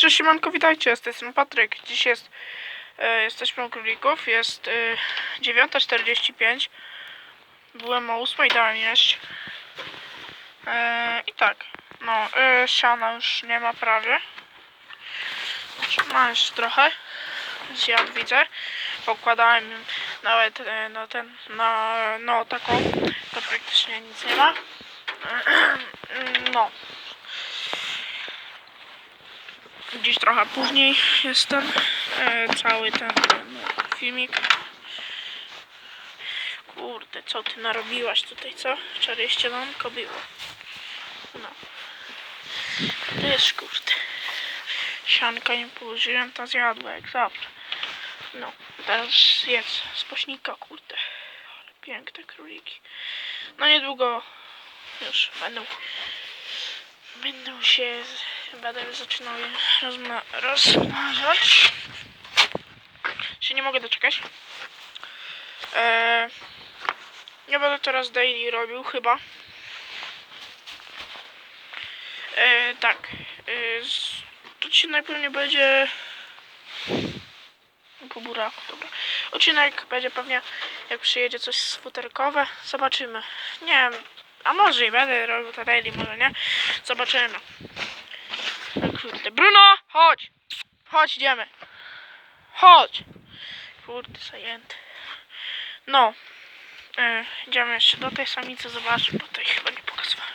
Cześć siemanko, witajcie, z tej strony Patryk. Dziś jest, e, jesteśmy u królików, jest e, 9.45. Byłem o 8, dałem jeść. E, I tak, no, e, siana już nie ma prawie. Ma jeszcze trochę. Zjadł, widzę. Pokładałem nawet e, na ten, na, no taką, to praktycznie nic nie ma. No. Dziś trochę później jest ten e, cały ten filmik. Kurde, co ty narobiłaś tutaj, co? Wczoraj ścianonko było. No. Też kurde. Sianka nie położyłem, to zjadła jak zawsze. No, teraz jedz z pośnika, kurde. Ale piękne króliki. No niedługo już będą będą się będę zaczynał je rozma rozmnażać. Się nie mogę doczekać. Eee, nie będę teraz daily robił chyba. Eee, tak. Eee, to ci najpewniej będzie po buraku, dobra. Odcinek będzie pewnie jak przyjedzie coś z futerkowe. Zobaczymy. Nie wiem. A może i będę robił to daily, może nie. Zobaczymy. Kurde. Bruno, chodź! Chodź, idziemy. Chodź! Kurde, zajęty. No. E, idziemy jeszcze do tej samicy zobaczyć, bo tej chyba nie pokazywałem.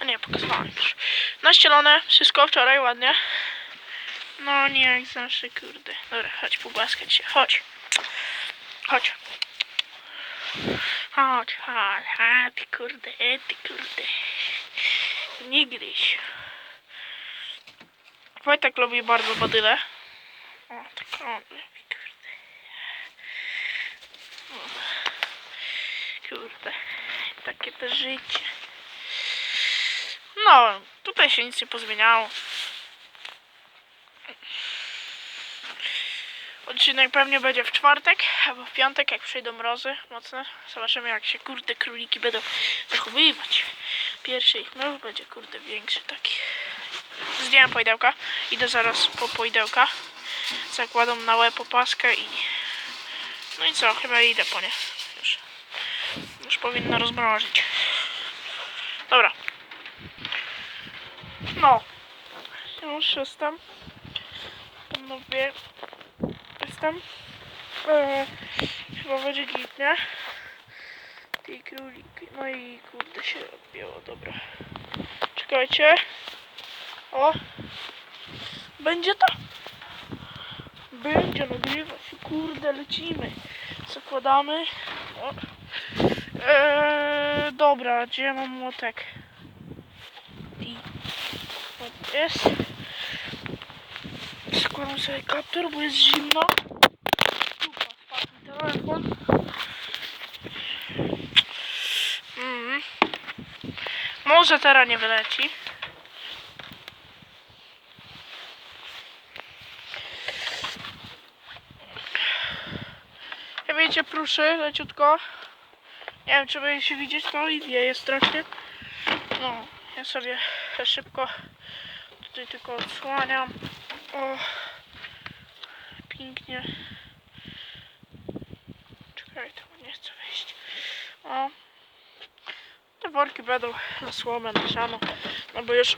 A nie, pokazywałem już. Naścielone, wszystko wczoraj ładnie. No nie jak zawsze, kurde. Dobra, chodź, pogłaskać się. Chodź. Chodź. Chodź, chodź, a ty kurde, ty kurde. Nie gryź. Wojtek lubi bardzo badyle. O, tak on lubi, kurde. Kurde, takie to życie. No, tutaj się nic nie pozmieniało. Odcinek pewnie będzie w czwartek albo w piątek, jak przyjdą mrozy mocne. Zobaczymy, jak się kurde króliki będą zachowywać. Pierwszy ich mróz będzie kurde większy taki. Zdjąłem pojdełka. Idę zaraz po pojdełka. Zakładam na łeb opaskę i... No i co? Chyba idę po nie. Już, już powinno rozmrozić. Dobra. No. Już jestem. Panowie. Jestem. Eee, chyba będzie git, nie? Ty króliki. No i kurde się odbiło, dobra. Czekajcie. O! Będzie to? Będzie nagrywać. Kurde, lecimy. Zakładamy. O. Eee, dobra, gdzie mam młotek? I jest. Składam sobie kaptur, bo jest zimno. Dupa, spadł telefon. Mhm. Może teraz nie wyleci. Wiecie, pruszy leciutko. Nie wiem, czy będzie się widzieć to i wieje strasznie. No, ja sobie szybko tutaj tylko odsłaniam. O, pięknie. Czekaj, to nie chcę wyjść. O, te worki będą na słomę, na siano. No bo już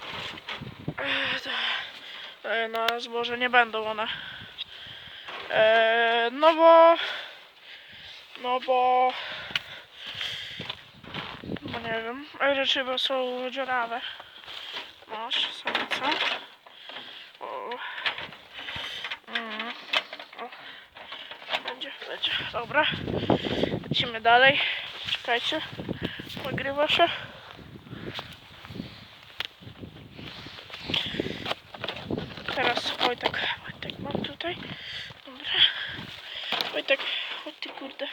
e, na zboże nie będą one. E, no bo no bo bo nie wiem, rzeczy bo są dziurawe. Masz, samica. O. Mm. O. Będzie, będzie. Dobra. Lecimy dalej. Czekajcie. Nagrywa się. Teraz Wojtek. Wojtek mam tutaj. Dobra. Wojtek, chodź ty kurde.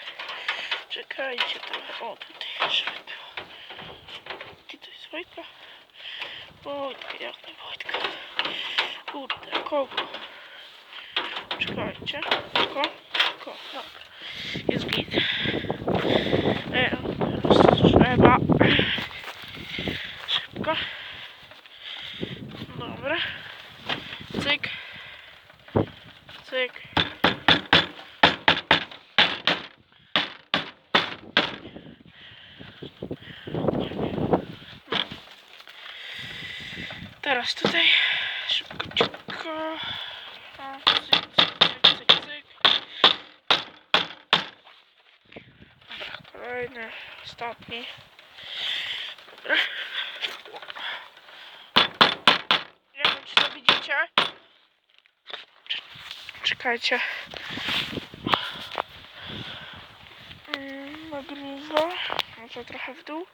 Czekajcie trochę. O, tutaj jeszcze było. Ty to jest Wojtka? Wojtka, jak nie Wojtka? Kurde, kogo? Czekajcie. Ko? Ko, dobra. Jest git. E, teraz trzeba szybko. Dobra. Cyk. Cyk. Teraz tutaj szybko, szybko. O, cyk, cyk, cyk, cyk, cyk. Dobra, kolejny, ostatni. Dobra. Nie wiem, czy to widzicie. Cz- Czekajcie. Mm, Nagrywa. Może trochę w dół.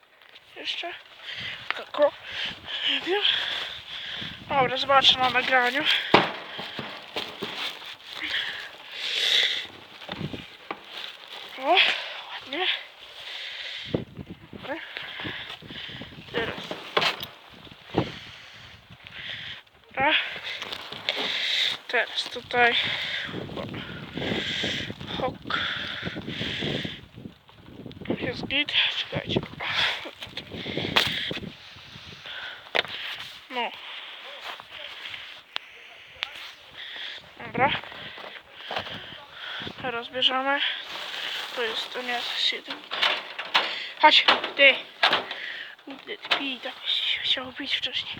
Jeszcze. Tak o. Nie wiem. Dobra, zobaczę na nagraniu. O, ładnie. Dobra. Teraz. Dobra. Teraz tutaj. Hok. Jest git. Czekajcie. No. Dobra. Teraz bierzemy. To jest, to nie jest siedem. Chodź, ty. Kurde, pij, tak się chciało pić wcześniej.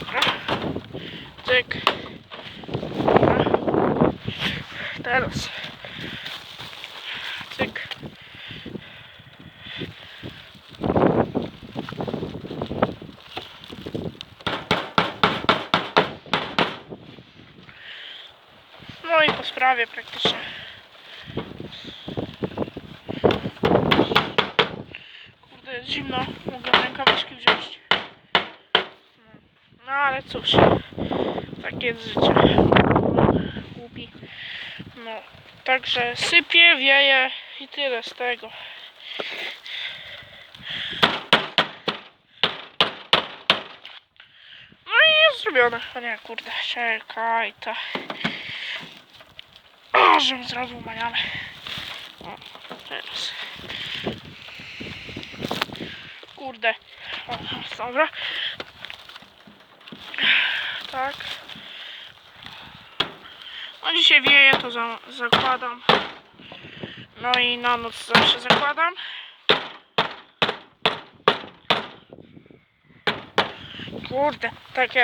Dobra. Cyk. Dobra. Teraz. No i po sprawie praktycznie. Kurde, jest zimno. Mogę rękawiczki wziąć. No, ale cóż. Takie jest życie. Głupi. No. Także sypie, wieje i tyle z tego. No i jest zrobione. O nie, kurde, czekaj, to. Żebym zrobił manianę. O, teraz. Kurde. O, dobra. Tak. No dzisiaj wieje, to za, zakładam. No i na noc zawsze zakładam. Kurde, takie